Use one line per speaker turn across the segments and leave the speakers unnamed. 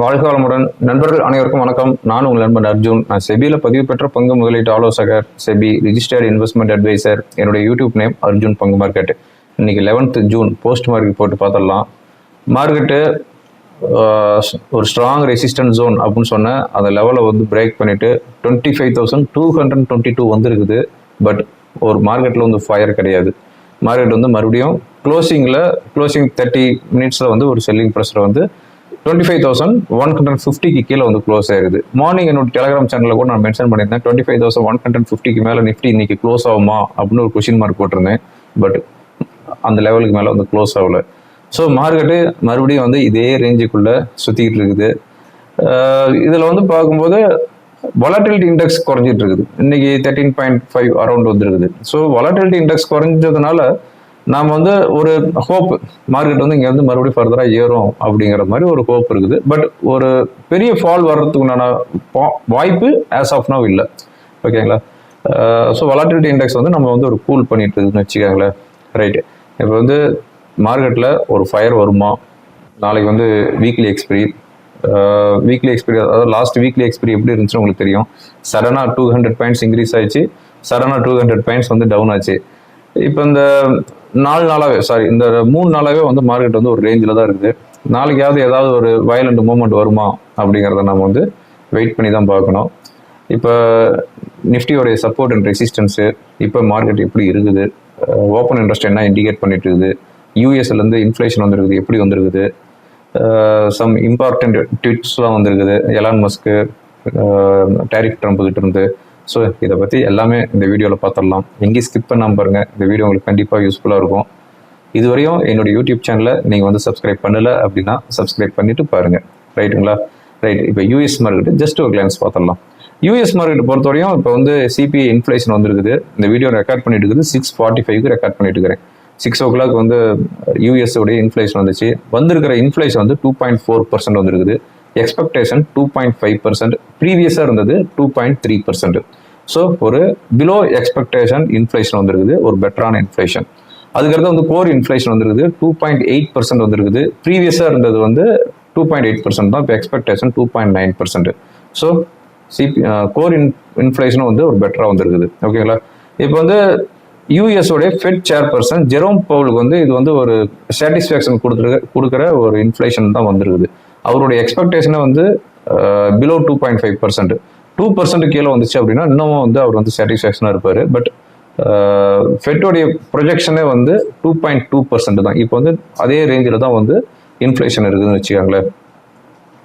வாழ்க வளமுடன் நண்பர்கள் அனைவருக்கும் வணக்கம். நான் உங்கள் நண்பன் அர்ஜுன். நான் செபியில் பதிவு பெற்ற பங்கு முதலீட்டு ஆலோசகர் செபி ரிஜிஸ்டர்ட் இன்வெஸ்ட்மெண்ட் அட்வைசர் என்னுடைய யூடியூப் நேம் அர்ஜுன் பங்கு மார்க்கெட் இன்னைக்கு லெவன்த் ஜூன். போஸ்ட் மார்க்கெட் போட்டு பார்த்துடலாம். மார்க்கெட்டு ஒரு ஸ்ட்ராங் ரெசிஸ்டன்ட் ஜோன் அப்படின்னு சொன்ன அந்த லெவலை வந்து பிரேக் பண்ணிட்டு twenty five thousand two hundred twenty two வந்துருக்குது. பட் ஒரு மார்க்கெட்டில் வந்து ஃபயர் கிடையாது. மார்க்கெட் வந்து மறுபடியும் க்ளோசிங்கில் க்ளோசிங் தேர்ட்டி மினிட்ஸில் வந்து ஒரு செல்லிங் ப்ரெஷர் வந்து twenty five thousand one hundred ஃபிஃப்டிக்கு கீழே வந்து க்ளோஸ் ஆயிருது. மார்னிங் என்னோட டெலிகிராம் சேனலில் கூட நான் மென்ஷன் பண்ணியிருந்தேன். Twenty five thousand one hundred ஃபிஃப்டிக்கு மேலே நிஃப்டி இன்னைக்கு க்ளோஸ் ஆகுமா? அப்படின்னு ஒரு கொஷின் மார்க் போட்டிருந்தேன். பட் அந்த லெவலுக்கு மேலே வந்து க்ளோஸ் ஆகல. ஸோ மார்க்கெட்டு மறுபடியும் வந்து இதே ரேஞ்சுக்குள்ளே சுற்றிக்கிட்டு இருக்குது. இதில் வந்து பார்க்கும்போது வொலட்டிலிட்டி இண்டெக்ஸ் குறைஞ்சிட்டு இருக்குது. இன்னைக்கு தேர்ட்டீன் பாயிண்ட் ஃபைவ் அரௌண்ட் வந்துருக்குது. ஸோ வொலட்டிலிட்டி இண்டெக்ஸ் குறைஞ்சதுனால நாம் வந்து ஒரு ஹோப் மார்க்கெட் வந்து இங்கே வந்து மறுபடியும் ஃபர்தராக ஏறும் அப்படிங்கிற மாதிரி ஒரு ஹோப் இருக்குது. பட் ஒரு பெரிய ஃபால் வர்றதுக்கு உண்டான வா- வாய்ப்பு ஆஸ் ஆஃப் நவ் இல்லை. ஓகேங்களா ஸோ வொலாட்டிலிட்டி இண்டெக்ஸ் வந்து நம்ம வந்து ஒரு கூல் பண்ணிட்டு இருக்குன்னு வச்சுக்கோங்களேன். ரைட்டு இப்போ வந்து மார்க்கெட்டில் ஒரு ஃபயர் வருமா? நாளைக்கு வந்து வீக்லி எக்ஸ்பிரி வீக்லி எக்ஸ்பிரி அதாவது லாஸ்ட் வீக்லி எக்ஸ்பிரி எப்படி இருந்துச்சுன்னு உங்களுக்கு தெரியும். சடனாக டூ ஹண்ட்ரட் பாயிண்ட்ஸ் இன்க்ரீஸ் ஆயிடுச்சு. சடனாக டூ ஹண்ட்ரட் பாயிண்ட்ஸ் வந்து டவுன் ஆச்சு. இப்போ இந்த நாலு நாளாகவே சாரி இந்த மூணு நாளாகவே வந்து மார்க்கெட் வந்து ஒரு ரேஞ்சில் தான் இருக்குது. நாளைக்காவது ஏதாவது ஒரு வயலண்ட் மூமெண்ட் வருமா அப்படிங்கிறத நம்ம வந்து வெயிட் பண்ணி தான் பார்க்கணும். இப்போ நிஃப்டியோடைய சப்போர்ட் அண்ட் ரெசிஸ்டன்ஸு இப்போ மார்க்கெட் எப்படி இருக்குது? ஓப்பன் இன்ட்ரெஸ்ட் என்ன இண்டிகேட் பண்ணிட்டு இருக்குது? யூஎஸ்லேருந்து இன்ஃப்ளேஷன் வந்திருக்குது எப்படி வந்திருக்குது? சம் இம்பார்ட்டண்ட் ட்விட்ஸ்லாம் வந்திருக்குது. எலான் மஸ்க்கு டேரிக் ட்ரம்ப் கிட்ட இருந்து. ஸோ இதை பற்றி எல்லாமே இந்த வீடியோவில் பார்த்துடலாம் எங்கேயும் ஸ்கிப் பண்ணாமல் பாருங்கள் இந்த வீடியோ உங்களுக்கு கண்டிப்பாக யூஸ்ஃபுல்லாக இருக்கும். இதுவரையும் என்னோட யூடியூப் சேனலை நீங்கள் வந்து சப்ஸ்கிரைப் பண்ணல அப்படின்னா சப்ஸ்கிரைப் பண்ணிவிட்டு பாருங்கள் ரைட்டுங்களா ரைட் இப்போ யூஎஸ் மார்க்கெட்டு ஜஸ்ட் ஒரு கிளான்ஸ் பார்த்துடலாம் யூஎஸ் மார்க்கெட் பொறுத்தவரையும் இப்போ வந்து சிபிஐ இன்ஃப்ளேஷன் வந்திருக்குது. இந்த வீடியோ ரெக்கார்ட் பண்ணிட்டு இருக்குது. சிக்ஸ் ஃபார்ட்டி ஃபைவ்க்கு ரெக்கார்ட் பண்ணிட்டு இருக்கிறேன். சிக்ஸ் ஓ கிளாக் வந்து யூஎஸ்ஸோடைய இன்ஃப்ளேஷன் வந்துச்சு. வந்திருக்கிற இன்ஃப்ளேஷன் வந்து டூ பாயிண்ட் ஃபோர் பர்சன்ட் வந்திருக்குது. Expectation two point five percent ப்ரீவியஸாக இருந்தது two point three percent so ஒரு பிலோ எக்ஸ்பெக்டேஷன் இன்ஃப்ளேஷன் வந்திருக்குது. ஒரு பெட்டரான இன்ஃப்ளேஷன் அதுக்கடுத்து வந்து கோர் இன்ஃப்ளேஷன் வந்திருக்குது. டூ பாயிண்ட் எயிட் பர்சன்ட் வந்திருக்குது. ப்ரீவியஸாக இருந்தது வந்து டூ பாயிண்ட் எயிட் பர்சன்ட் தான். இப்போ expectation two point nine percent so CP core in இன்ஃப்ளேஷனும் வந்து ஒரு பெட்டராக வந்திருக்குது. ஓகேங்களா இப்போ வந்து யூஎஸோடைய ஃபெட் சேர்பர்சன் ஜெரோம் பவுலுக்கு வந்து இது வந்து ஒரு சாட்டிஸ்ஃபேக்ஷன் கொடுத்துருக்க கொடுக்குற ஒரு இன்ஃப்ளேஷன் தான் வந்திருக்குது. அவருடைய எக்ஸ்பெக்டேஷனே வந்து below two point five percent two percent கீழே வந்துச்சு அப்படின்னா இன்னமும் வந்து அவர் வந்து சாட்டிஸ்ஃபேக்ஷனாக இருப்பார். பட் ஃபெட்டோடைய ப்ரொஜெக்ஷனே வந்து டூ பாயிண்ட் டூ பர்சன்ட் தான். இப்போ வந்து அதே ரேஞ்சில் தான் வந்து இன்ஃப்ளேஷன் இருக்குதுன்னு வச்சுக்கோங்களேன்.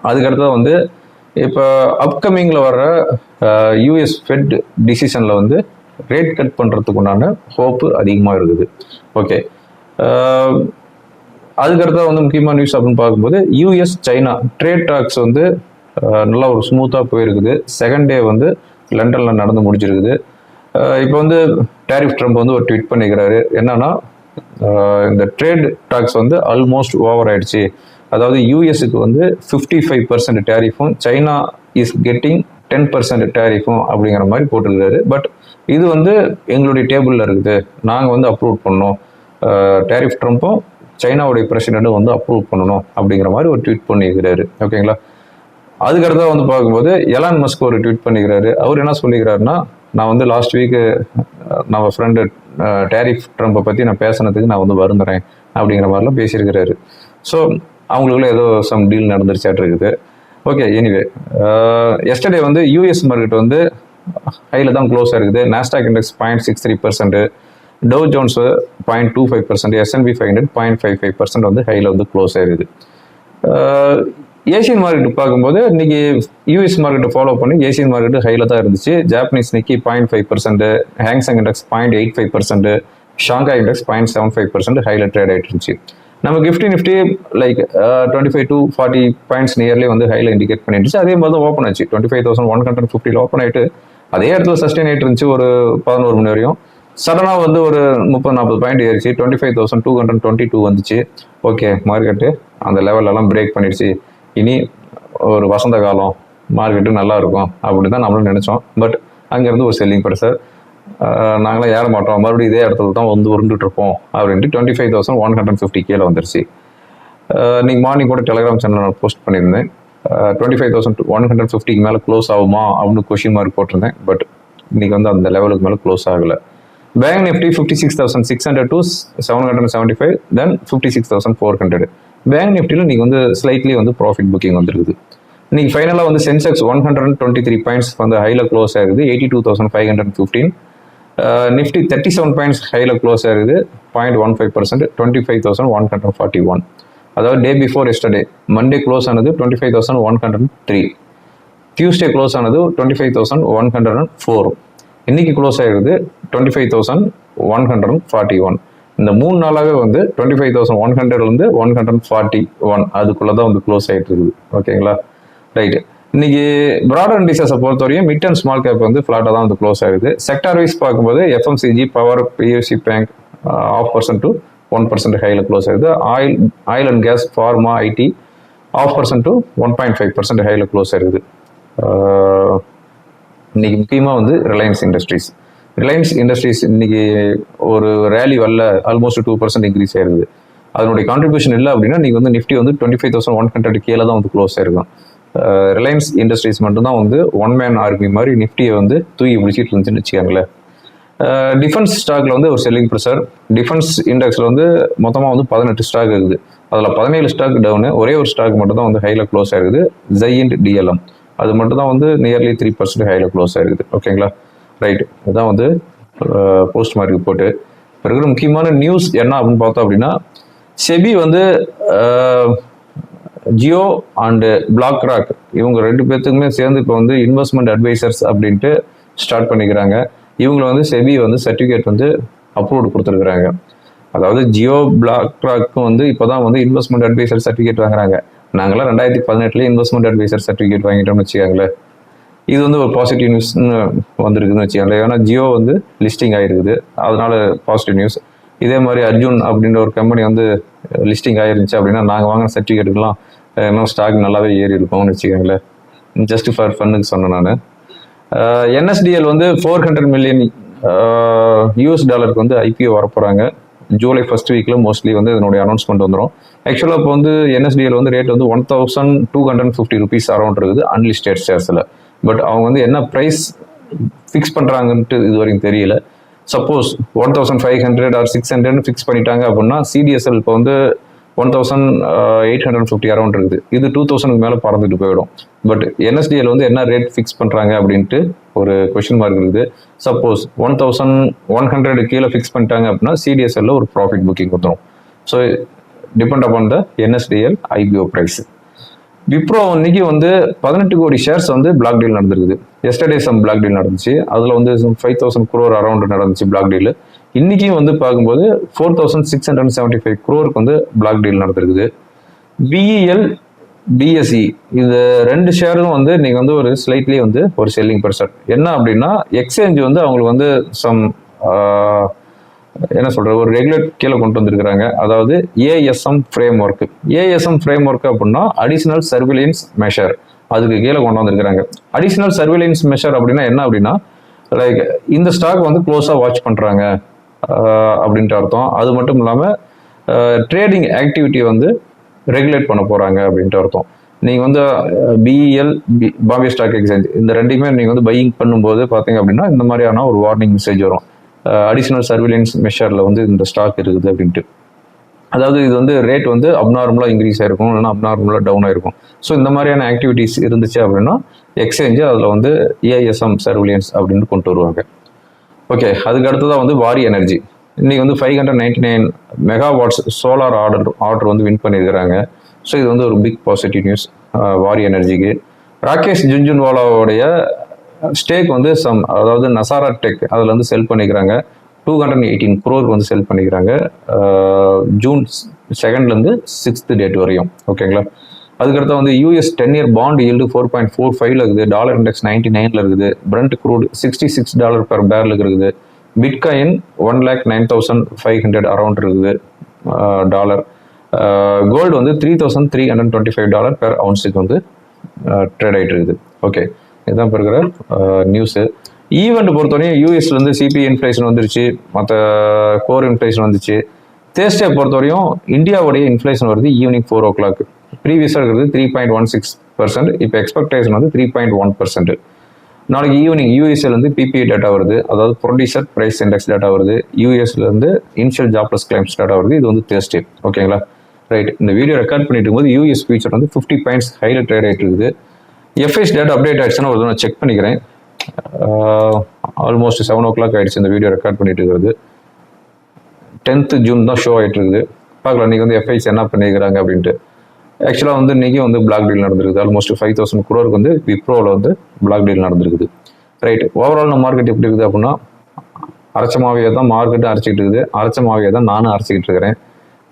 அதுக்கடுத்து வந்து இப்போ அப்கமிங்கில் வர்ற யூஎஸ் ஃபெட் டிசிஷனில் வந்து ரேட் கட் பண்ணுறதுக்கு உண்டான ஹோப்பு அதிகமாக இருக்குது. ஓகே அதுக்கடுத்தது வந்து முக்கியமான நியூஸ் அப்படின்னு பார்க்கும்போது யூஎஸ் சைனா ட்ரேட் டாக்ஸ் வந்து நல்லா ஒரு ஸ்மூத்தாக போயிருக்குது. செகண்ட் டே வந்து லண்டனில் நடந்து முடிச்சிருக்குது இப்போ வந்து டேரிஃப் ட்ரம்ப் வந்து ஒரு ட்வீட் பண்ணிக்கிறாரு. என்னன்னா இந்த ட்ரேட் டாக்ஸ் வந்து ஆல்மோஸ்ட் ஓவர் ஆயிடுச்சு. அதாவது யூஎஸ்க்கு வந்து fifty five percent டேரிஃபும் China is getting ten percent டேரிஃபும் அப்படிங்கிற மாதிரி போட்டிருக்காரு. பட் இது வந்து எங்களுடைய டேபிளில் இருக்குது. நாங்கள் வந்து அப்ரூவ் பண்ணோம். டேரிஃப் ட்ரம்ப்பும் சைனாவுடைய பிரசிடெண்ட்டும் வந்து அப்ரூவ் பண்ணணும் அப்படிங்கிற மாதிரி ஒரு ட்வீட் பண்ணியிருக்கிறாரு. ஓகேங்களா அதுக்கடுத்தா வந்து பார்க்கும்போது எலான் மஸ்க் ஒரு ட்வீட் பண்ணிக்கிறாரு அவர் என்ன சொல்லிக்கிறாருன்னா நான் வந்து லாஸ்ட் வீக்கு நம்ம ஃப்ரெண்டு டேரிஃப் ட்ரம்ப்பை பற்றி நான் பேசுனதுக்கு நான் வந்து வருந்துறேன் அப்படிங்கிற மாதிரிலாம் பேசியிருக்கிறாரு. ஸோ அவங்களுக்குள்ள ஏதோ சம் டீல் நடந்துருச்சாட்டு இருக்குது. ஓகே எனிவே எஸ்டர்டே வந்து யூஎஸ் மார்க்கெட் வந்து ஹையில் தான் க்ளோஸாக இருக்குது. Nasdaq index point six three percent Dow Jones point two five percent S&P five hundred point five five percent வந்து ஹையில் வந்து க்ளோஸ் ஆகிடுது ஏசியன் மார்க்கெட் பார்க்கும்போது இன்னைக்கு யூஎஸ் மார்க்கெட்டை ஃபாலோ பண்ணி ஏசியன் மார்க்கெட்டு ஹையில் தான் இருந்துச்சு. Japanese Nikkei point five percent Hang Seng index point eight five percent Shanghai index point seven five percent ஹையில் ட்ரேட் ஆகிட்டு இருந்துச்சு. நம்ம GIFT Nifty like twenty five two forty points nearly வந்து ஹையில் இண்டிகேட் பண்ணிருந்துச்சு அதே மாதிரி தான் ஓப்பன் ஆச்சு. Twenty five thousand one hundred ஃபிஃப்டியில் ஓப்பன் ஆகிட்டு அதே இடத்துல சஸ்டெயின் ஆகிட்டு இருந்துச்சு. ஒரு பதினோரு மணி வரையும். சடனாக வந்து ஒரு முப்பது நாற்பது பாயிண்ட் ஏறிச்சு. Twenty five thousand two hundred twenty two வந்துச்சு. ஓகே மார்க்கெட்டு அந்த லெவலெல்லாம் பிரேக் பண்ணிடுச்சு. இனி ஒரு வசந்த காலம் மார்க்கெட்டு நல்லா இருக்கும் அப்படி தான் நம்மளும் நினச்சோம். பட் அங்கேருந்து ஒரு செல்லிங் ப்ரெஷர் நாங்களாம் ஏற மாட்டோம். மறுபடியும் இதே இடத்துல தான் வந்து உருண்டுட்டு இருப்போம் அப்படின்ட்டு twenty five thousand one hundred fifty கீழே வந்துருச்சு. நீங்கள் மார்னிங் கூட டெலிகிராம் சேனல் நான் போஸ்ட் பண்ணியிருந்தேன். Twenty five thousand one hundred ஃபிஃப்டிக்கு மேலே க்ளோஸ் ஆகுமா அப்படின்னு கொஷின் மார்க் போட்டிருந்தேன். பட் இன்றைக்கி வந்து அந்த லெவலுக்கு மேலே க்ளோஸ் ஆகலை. Bank Nifty fifty six thousand six hundred two seven hundred seventy five then fifty six thousand four hundred bank நிஃப்டியில் நீங்கள் வந்து ஸ்லைட்லி வந்து ப்ராஃபிட் புக்கிங் வந்துருக்குது. இன்னைக்கு ஃபைனலாக வந்து Sensex one hundred twenty three points வந்து ஹையில் க்ளோஸ் ஆகுது eighty two thousand five hundred fifteen Nifty thirty seven points high close ஆகுது point one five percent twenty five thousand one hundred forty one அதாவது day before yesterday Monday close ஆனது twenty five thousand one hundred three Tuesday close ஆனது twenty five thousand one hundred and four இன்னைக்கு close ஆகிருது twenty five thousand one hundred and forty one இந்த மூணு நாளாகவே வந்து twenty five thousand one ஹண்ட்ரட்லேருந்து one hundred forty one அதுக்குள்ளே தான் வந்து க்ளோஸ் ஆகிட்டு இருக்குது. ஓகேங்களா? ரைட்டு இன்னைக்கு ப்ராடர் இண்டிசஸை பொறுத்தவரையும் மிட் அண்ட் ஸ்மால் கேப் வந்து ஃப்ளாட்டாக தான் வந்து க்ளோஸ் ஆகுது. செக்டார் வைஸ் பார்க்கும்போது FMCG power PSC bank half percent to one percent high close ஆகுது. Oil oil and gas pharma IT half percent to one point five percent high close ஆகுது. இன்னைக்கு முக்கியமாக வந்து ரிலையன்ஸ் இண்டஸ்ட்ரீஸ் ரிலையன்ஸ் இண்டஸ்ட்ரீஸ் இன்னைக்கு ஒரு rally வரல almost two percent increase ஆயிருது அதனுடைய கான்ட்ரிபியூஷன் இல்லை அப்படின்னா நீங்கள் வந்து நிஃப்டி வந்து twenty five thousand one hundred கீழே தான் வந்து க்ளோஸ் ஆயிருக்கும். ரிலையன்ஸ் இண்டஸ்ட்ரீஸ் மட்டும்தான் வந்து ஒன் மேன் ஆர்மி மாதிரி நிஃப்டியை வந்து தூக்கி பிடிச்சிட்டு இருந்துச்சுன்னு வச்சுக்கோங்களேன். டிஃபென்ஸ் ஸ்டாக்ல வந்து ஒரு செல்லிங் ப்ரெஷர் டிஃபென்ஸ் இண்டெக்ஸில் வந்து மொத்தமாக வந்து பதினெட்டு ஸ்டாக் இருக்குது. அதில் பதினேழு ஸ்டாக் டவுனு ஒரே ஒரு ஸ்டாக் மட்டும் தான் வந்து ஹையில் க்ளோஸ் ஆயிருக்குது. ஜெயின்ட் டிஎல்எம் அது மட்டும் தான் வந்து nearly three percent high close ஆயிருக்குது. ஓகேங்களா ரைட் இதுதான் வந்து போஸ்ட் மார்க் போட்டு இருக்கிற முக்கியமான நியூஸ் என்ன அப்படின்னு பார்த்தோம் அப்படின்னா செபி வந்து ஜியோ அண்டு பிளாக் ராக் இவங்க ரெண்டு பேர்த்துக்குமே சேர்ந்து இப்போ வந்து இன்வெஸ்ட்மெண்ட் அட்வைசர்ஸ் அப்படின்ட்டு ஸ்டார்ட் பண்ணிக்கிறாங்க. இவங்களை வந்து செபி வந்து சர்டிஃபிகேட் வந்து அப்ரூவ்டு கொடுத்துருக்குறாங்க. அதாவது ஜியோ பிளாக் ராக்கும் வந்து இப்போ தான் வந்து இன்வெஸ்ட்மெண்ட் அட்வைசர் சர்டிஃபிகேட் வாங்குறாங்க. நாங்களாம் ரெண்டாயிரத்தி பதினெட்டுல இன்வெஸ்ட்மெண்ட் அட்வைசர் சர்டிஃபிகேட் வாங்கிட்டோம்னு வச்சுக்காங்களேன். இது வந்து ஒரு பாசிட்டிவ் நியூஸ்னு வந்திருக்குன்னு வச்சுக்கோங்களேன். ஏன்னா ஜியோ வந்து லிஸ்டிங் ஆயிருக்குது. அதனால பாசிட்டிவ் நியூஸ் இதே மாதிரி அர்ஜுன் அப்படின்ற ஒரு கம்பெனி வந்து லிஸ்டிங் ஆகிருந்துச்சு அப்படின்னா நாங்கள் வாங்கின சர்டிஃபிகேட்டுக்கெல்லாம் இன்னும் ஸ்டாக் நல்லாவே ஏறி இருக்கும்னு வச்சுக்கோங்களேன். ஜஸ்ட் ஃபார் ஃபன்னுக்கு சொன்னேன் நான். என்எஸ்டிஎல் வந்து ஃபோர் ஹண்ட்ரட் மில்லியன் யூஎஸ் டாலருக்கு வந்து ஐபிஓ வரப்போகிறாங்க ஜூலை ஃபர்ஸ்ட் வீக்கில் மோஸ்ட்லி வந்து இதனுடைய அனௌன்ஸ்மெண்ட் வந்துடும் ஆக்சுவலாக இப்போ வந்து என்எஸ்டிஎல் வந்து ரேட் வந்து one thousand two hundred fifty rupees around இருக்குது அன்லிஸ்டட் ஷேர்ஸில் பட் அவங்க வந்து என்ன ப்ரைஸ் ஃபிக்ஸ் பண்ணுறாங்கன்ட்டு இது வரைக்கும் தெரியல. Suppose one thousand five hundred or six hundred fix பண்ணிட்டாங்க அப்படின்னா சிடிஎஸ்எல் இப்போ வந்து one thousand eight hundred fifty around இருக்குது. இது டூ தௌசண்ட்க்கு மேலே பறந்துட்டு போயிடும். பட் என்எஸ்டிஎல் வந்து என்ன ரேட் ஃபிக்ஸ் பண்ணுறாங்க அப்படின்ட்டு ஒரு கொஷின் மார்க் இருக்குது. Suppose one thousand one hundred கீழே ஃபிக்ஸ் பண்ணிட்டாங்க அப்படின்னா சிடிஎஸ்எல்ல ஒரு ப்ராஃபிட் புக்கிங் வந்துடும் so depend upon the NSDL IPO price Wipro இன்னைக்கு வந்து பதினெட்டு கோடி ஷேர்ஸ் வந்து பிளாக் டீல் நடந்திருக்குது. எஸ்டர்டே சம் பிளாக் டீல் நடந்துச்சு. அதில் வந்து ஃபைவ் தௌசண்ட் குரோர் அரௌண்ட் நடந்துச்சு பிளாக் டீல் இன்னைக்கும் வந்து பார்க்கும்போது four thousand six hundred seventy five குரோருக்கு வந்து பிளாக் டீல் நடந்திருக்குது. பிஇஎல் பிஎஸ்சி இது ரெண்டு ஷேரும் வந்து நீங்கள் வந்து ஒரு ஸ்லைட்லி வந்து ஒரு செல்லிங் பர்சன் என்ன அப்படின்னா எக்ஸ்சேஞ்ச் வந்து அவங்களுக்கு வந்து சம் என்ன சொல்கிறது ஒரு ரெகுலேட் கீழே கொண்டு வந்திருக்கிறாங்க. அதாவது ASM framework ASM framework அப்படின்னா அடிஷனல் சர்விலியன்ஸ் மெஷர் அதுக்கு கீழே கொண்டு வந்திருக்கிறாங்க. அடிஷனல் சர்விலியன்ஸ் மெஷர் அப்படின்னா என்ன அப்படின்னா லைக் இந்த ஸ்டாக் வந்து க்ளோஸாக வாட்ச் பண்ணுறாங்க அப்படின்ட்டு அர்த்தம். அது மட்டும் இல்லாமல் ட்ரேடிங் ஆக்டிவிட்டி வந்து ரெகுலேட் பண்ண போகிறாங்க அப்படின்ட்டு அர்த்தம். நீங்கள் வந்து BEL B Bombay stock exchange இந்த ரெண்டுமே நீங்கள் வந்து பையிங் பண்ணும்போது பார்த்தீங்க அப்படின்னா இந்த மாதிரியான ஒரு வார்னிங் மெசேஜ் வரும். அடிஷனல் சர்விலியன்ஸ் மெஷரில் வந்து இந்த ஸ்டாக் இருக்குது அப்படின்ட்டு. அதாவது இது வந்து ரேட் வந்து அப்நார்மலாக இன்க்ரீஸ் ஆயிருக்கும் இல்லைன்னா அப்நார்மலாக டவுன் ஆயிருக்கும். ஸோ இந்த மாதிரியான ஆக்டிவிட்டீஸ் இருந்துச்சு அப்படின்னா எக்ஸ்சேஞ்சு அதில் வந்து ஏஎஸ்எம் சர்விலியன்ஸ் அப்படின்னு கொண்டு வருவாங்க. ஓகே அதுக்கு அடுத்ததாக வந்து வாரி எனர்ஜி இன்றைக்கி வந்து five hundred ninety nine megawatts solar order order வந்து வின் பண்ணியிருக்கிறாங்க. ஸோ இது வந்து ஒரு பிக் பாசிட்டிவ் நியூஸ் வாரி எனர்ஜிக்கு. ராகேஷ் ஜுன்ஜுன்வாலாவுடைய ஸ்டேக் வந்து சம் அதாவது நசாரா டெக் அதில் வந்து செல் பண்ணிக்கிறாங்க. டூ ஹண்ட்ரட் எயிட்டீன் குரோருக்கு வந்து செல் பண்ணிக்கிறாங்க. ஜூன் செகண்ட்லேருந்து சிக்ஸ்த்து டேட் வரையும். ஓகேங்களா அதுக்கடுத்து வந்து US ten year bond yield four point four ஃபைவ்ல இருக்குது. டாலர் இண்டெக்ஸ் நைன்டி நைனில் இருக்குது. Brent crude sixty six dollar per பேரலுக்கு இருக்குது. Bitcoin one lakh nine thousand five hundred around இருக்குது. டாலர் கோல்டு வந்து three thousand three hundred twenty five dollar per அவுன்ஸுக்கு வந்து trade ஆகிட்டு இருக்குது. ஓகே இதுதான் இப்போ இருக்கிற நியூஸு ஈவெண்ட் பொறுத்தவரையும் யூஎஸ்லேருந்து சிபி இன்ஃப்ளேஷன் வந்துருச்சு. மற்ற கோர் இன்ஃப்ளேஷன் வந்துச்சு. தேர்ஸ்டே பொறுத்தவரையும் இந்தியாவுடைய இன்ஃப்ளேஷன் வருது ஈவினிங் ஃபோர் ஓ கிளாக் ப்ரீவியஸாக இருக்கிறது three point one six percent இப்போ எக்ஸ்பெக்டேஷன் வந்து த்ரீ பாயிண்ட் ஒன் பர்சன்ட் நாளைக்கு ஈவினிங் யூஎஸ்லேருந்து பிபிஐ டேட்டா வருது. அதாவது ப்ரொடியூசர் ப்ரைஸ் இண்டெக்ஸ் டேட்டா வருது. யூஎஸ்ல இருந்து இனிஷியல் ஜாப்லஸ் கிளைம்ஸ் டேட்டா வருது. இது வந்து தேர்ஸ்டே ஓகேங்களா ரைட் இந்த வீடியோ ரெக்கார்ட் பண்ணிட்டு இருக்கும்போது யூஎஸ் ஃபியூச்சர் வந்து ஃபிஃப்டி பாயிண்ட்ஸ் ஹைலைட் ட்ரேட் ஆகிட்டு இருக்குது. எஃப்எஸ் டேட்டா அப்டேட் ஆயிடுச்சுன்னா ஒரு நான் செக் பண்ணிக்கிறேன். ஆல்மோஸ்ட் செவன் ஓ கிளாக் ஆயிடுச்சு இந்த வீடியோ ரெக்கார்ட் பண்ணிட்டு இருக்கிறது. டென்த்து ஜூன் தான் ஷோ ஆகிட்டு இருக்குது. பார்க்கலாம். நீங்கள் வந்து எஃப்ஐஸ் என்ன பண்ணிக்கிறாங்க அப்படின்ட்டு. ஆக்சுவலாக வந்து இன்றைக்கி வந்து பிளாக் டீல் நடந்திருக்குது. ஆல்மோஸ்ட் ஃபைவ் தௌசண்ட் குரோருக்கு வந்து விப்ரோவில் வந்து பிளாக் டீல் நடந்திருக்குது. ரைட் ஓவரால் நம்ம மார்க்கெட் எப்படி இருக்குது அப்படின்னா அரைச்ச மாவியை தான் மார்க்கெட்டும் அரைச்சிக்கிட்டு இருக்குது. அரைச்ச மாவியை தான் நானும் அரைச்சிக்கிட்டு இருக்கிறேன்.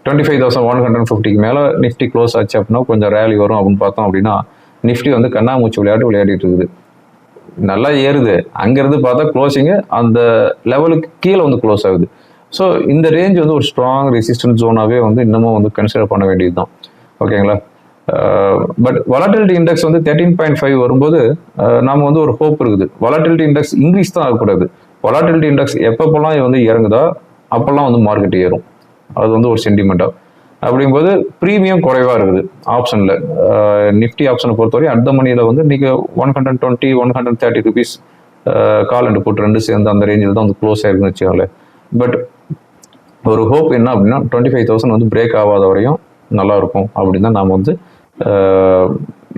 Twenty five thousand one hundred ஃபிஃப்டிக்கு மேலே நிஃப்டி க்ளோஸ் ஆச்சு அப்படின்னா கொஞ்சம் ரேலி வரும் அப்படின்னு பார்த்தோம் அப்படின்னா நிஃப்டி வந்து கண்ணாமூச்சி விளையாட்டு விளையாடிட்டு இருக்குது. நல்லா ஏறுது. அங்கேருந்து பார்த்தா க்ளோசிங்கு அந்த லெவலுக்கு கீழே வந்து க்ளோஸ் ஆகுது. ஸோ இந்த ரேஞ்ச் வந்து ஒரு ஸ்ட்ராங் ரெசிஸ்டன்ஸ் ஜோனாகவே வந்து இன்னமும் வந்து கன்சிடர் பண்ண வேண்டியது தான் ஓகேங்களா? பட் வலாட்டிலிட்டி இண்டெக்ஸ் வந்து தேர்ட்டீன் பாயிண்ட் ஃபைவ் வரும்போது நாம் வந்து ஒரு ஹோப் இருக்குது. வலாட்டிலிட்டி இண்டெக்ஸ் இன்க்ரீஸ் தான் ஆகக்கூடாது. வலாட்டிலிட்டி இண்டெக்ஸ் எப்பப்பெல்லாம் வந்து இறங்குதா? அப்போல்லாம் வந்து மார்க்கெட் ஏறும். அது வந்து ஒரு சென்டிமெண்ட்டாக அப்படிங்கும்போது ப்ரீமியம் குறைவாக இருக்குது ஆப்ஷனில் நிஃப்டி ஆப்ஷனை பொறுத்தவரை அந்த மணியில் வந்து நீங்கள் one hundred twenty one hundred thirty rupees call and போட்டு ரெண்டு சேர்ந்து அந்த ரேஞ்சில் தான் வந்து க்ளோஸ் ஆயிருக்குன்னு வச்சுக்கோங்களேன். பட் ஒரு ஹோப் என்ன அப்படின்னா டுவெண்ட்டி ஃபைவ் தௌசண்ட் வந்து பிரேக் ஆகாத வரையும் நல்லாயிருக்கும் அப்படின்னு தான் நாம் வந்து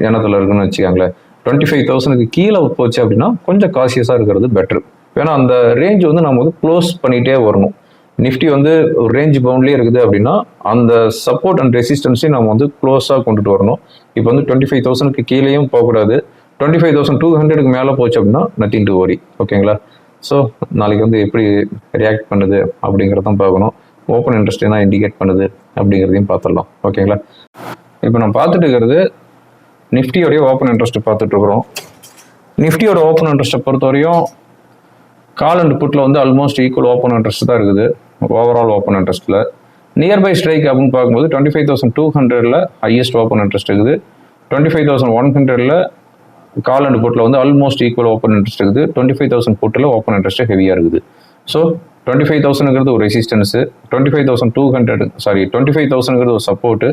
எண்ணத்தில் இருக்குன்னு வச்சுக்கோங்களேன். டுவெண்ட்டி ஃபைவ் தௌசண்ட்க்கு கீழே போச்சு அப்படின்னா கொஞ்சம் காசியஸாக இருக்கிறது பெட்ரு ஏன்னா அந்த ரேஞ்ச் வந்து நம்ம வந்து க்ளோஸ் பண்ணிகிட்டே வரணும். நிஃப்டி வந்து ஒரு ரேஞ்ச் பவுண்ட்லேயே இருக்குது அப்படின்னா அந்த சப்போர்ட் அண்ட் ரெசிஸ்டன்ஸையும் நம்ம வந்து க்ளோஸாக கொண்டுட்டு வரணும். இப்போ வந்து டுவெண்ட்டி ஃபைவ் தௌசண்ட்க்கு கீழேயும் போகக்கூடாது. டுவெண்ட்டி ஃபைவ் தௌசண்ட் டூ ஹண்ட்ரடுக்கு மேலே போச்சு அப்படின்னா நத்திங் டு ஓரி ஓகேங்களா? ஸோ நாளைக்கு வந்து எப்படி ரியாக்ட் பண்ணுது அப்படிங்கிறதான் பார்க்கணும். ஓப்பன் இன்ட்ரெஸ்ட் என்ன இண்டிகேட் பண்ணுது அப்படிங்கிறதையும் பார்த்துடலாம். ஓகேங்களா இப்போ நான் பார்த்துட்டு இருக்கிறது நிஃப்டியோடைய ஓப்பன் இன்ட்ரெஸ்ட் பார்த்துட்டு இருக்கிறோம். நிஃப்டியோட ஓப்பன் இன்ட்ரெஸ்ட்டை பொறுத்தவரையும் கால் அண்ட் புட்டில் வந்து ஆல்மோஸ்ட் ஈக்குவல் ஓப்பன் இன்ட்ரெஸ்ட் தான் இருக்குது. ஓவரால் ஓப்பன் இன்ட்ரெஸ்ட்டில் நியர்பை ஸ்ட்ரைக் அப்படின்னு பார்க்கும்போது டுவெண்ட்டி ஃபைவ் தௌசண்ட் டூ ஹண்ட்ரடில் ஹையஸ்ட் ஓப்பன் இன்ட்ரெஸ்ட் இருக்குது. டுவெண்ட்டி ஃபைவ் தௌசண்ட் ஒன் ஹண்ட்ரடில் கால் அண்ட் புட்டில் வந்து ஆல்மோஸ்ட் ஈக்குவல் ஓப்பன் இன்ட்ரெஸ்ட் இருக்குது. டுவெண்ட்டி ஃபைவ் தௌசண்ட் புட்டில் ஓப்பன் இன்ட்ரெஸ்ட் ஹெவியாக இருக்குது. ஸோ டுவெண்ட்டி ஃபைவ் தௌசண்ட்ங்கிறது ஒரு resistance twenty five thousand two hundred sorry twenty five தௌசண்ட்ங்கிறது ஒரு support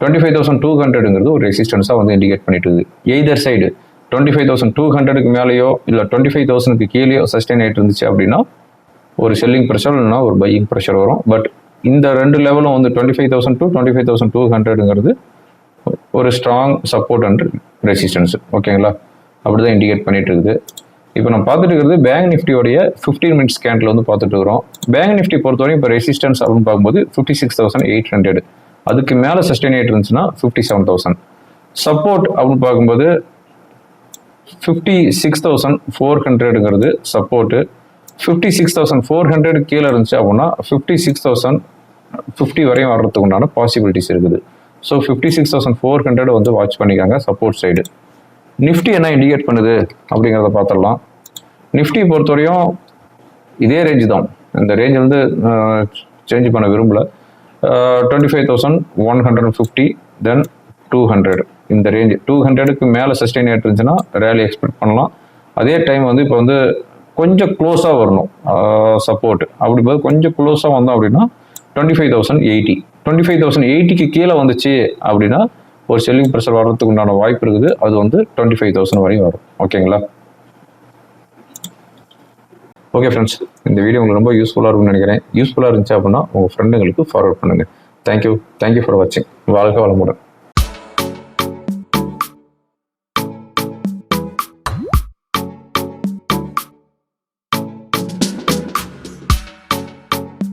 twenty five thousand two ஹண்ட்ரடுங்கிறது ஒரு ரெசிஸ்டன்ஸாக வந்து இண்டிகேட் பண்ணிட்டு இருக்குது either side twenty five thousand two ஹண்ட்ரடுக்கு மேலேயோ இல்லை டுவெண்ட்டி ஃபைவ் தௌசண்ட்க்கு கீழேயோ சஸ்டெயின் ஆகிட்டு இருந்துச்சு அப்படின்னா ஒரு செல்லிங் ப்ரெஷர் இல்லைனா ஒரு பையிங் ப்ரெஷர் வரும். பட் இந்த ரெண்டு லெவலும் வந்து twenty five thousand two twenty five thousand two ஹண்ட்ரடுங்கிறது ஒரு ஸ்ட்ராங் சப்போர்ட் அண்ட் ரெசிஸ்டன்ஸ் ஓகேங்களா அப்படி தான் இண்டிகேட் பண்ணிட்டு இருக்குது இப்போ நம்ம பார்த்துட்டு இருக்கிறது பேங்க் நிஃப்டியோடைய ஃபிஃப்டீன் மினிட்ஸ் கேண்டில் வந்து பார்த்துட்டு இருக்கிறோம். பேங்க் நிஃப்டி பொறுத்தவரையும் இப்போ ரெசிஸ்டன்ஸ் அப்படின்னு பார்க்கும்போது fifty six thousand eight hundred அதுக்கு மேலே சஸ்டெயின் ஆகிட்டு இருந்துச்சுன்னா ஃபிஃப்டி செவன் தௌசண்ட் சப்போர்ட் அப்படின்னு பார்க்கும்போது fifty six thousand four ஹண்ட்ரடுங்கிறது support fifty six thousand four hundred கீழே இருந்துச்சு அப்படின்னா ஃபிஃப்டி சிக்ஸ் தௌசண்ட் ஃபிஃப்டி வரையும் வர்றதுக்கு உண்டான பாசிபிலிட்டிஸ் இருக்குது. So fifty six thousand four hundred வந்து வாட்ச் பண்ணிக்காங்க சப்போர்ட் சைடு நிஃப்டி என்ன இண்டிகேட் பண்ணுது அப்படிங்கிறத பார்த்துடலாம். நிஃப்டி பொறுத்தவரையும் இதே ரேஞ்சு தான். இந்த ரேஞ்ச் வந்து சேஞ்ச் பண்ண விரும்பல. Twenty five thousand one hundred fifty then two hundred இந்த ரேஞ்ச் டூ ஹண்ட்ரடுக்கு மேலே சஸ்டெயின் ஆகிட்டு இருந்துச்சுன்னா ரேலி எக்ஸ்பெக்ட் பண்ணலாம். அதே டைம் வந்து இப்போ வந்து கொஞ்சம் க்ளோஸாக வரணும். சப்போர்ட் அப்படி போது கொஞ்சம் க்ளோஸாக வந்தோம் அப்படின்னா twenty five thousand eighty twenty five thousand எயிட்டிக்கு கீழே வந்துச்சு அப்படின்னா ஒரு செல்லிங் ப்ரெஷர் வர்றதுக்கு உண்டான வாய்ப்பு இருக்குது. அது வந்து டுவெண்ட்டி ஃபைவ் தௌசண்ட் வரையும் வரும். ஓகேங்களா ஓகே ஃப்ரெண்ட்ஸ் இந்த வீடியோ உங்களுக்கு ரொம்ப யூஸ்ஃபுல்லாக இருக்கும்னு நினைக்கிறேன். யூஸ்ஃபுல்லாக இருந்துச்சு அப்படின்னா உங்கள் ஃப்ரெண்டுங்களுக்கு ஃபார்வர்ட் பண்ணுங்கள் thank you thank you for வாட்சிங் வாழ்க வளமுடன்.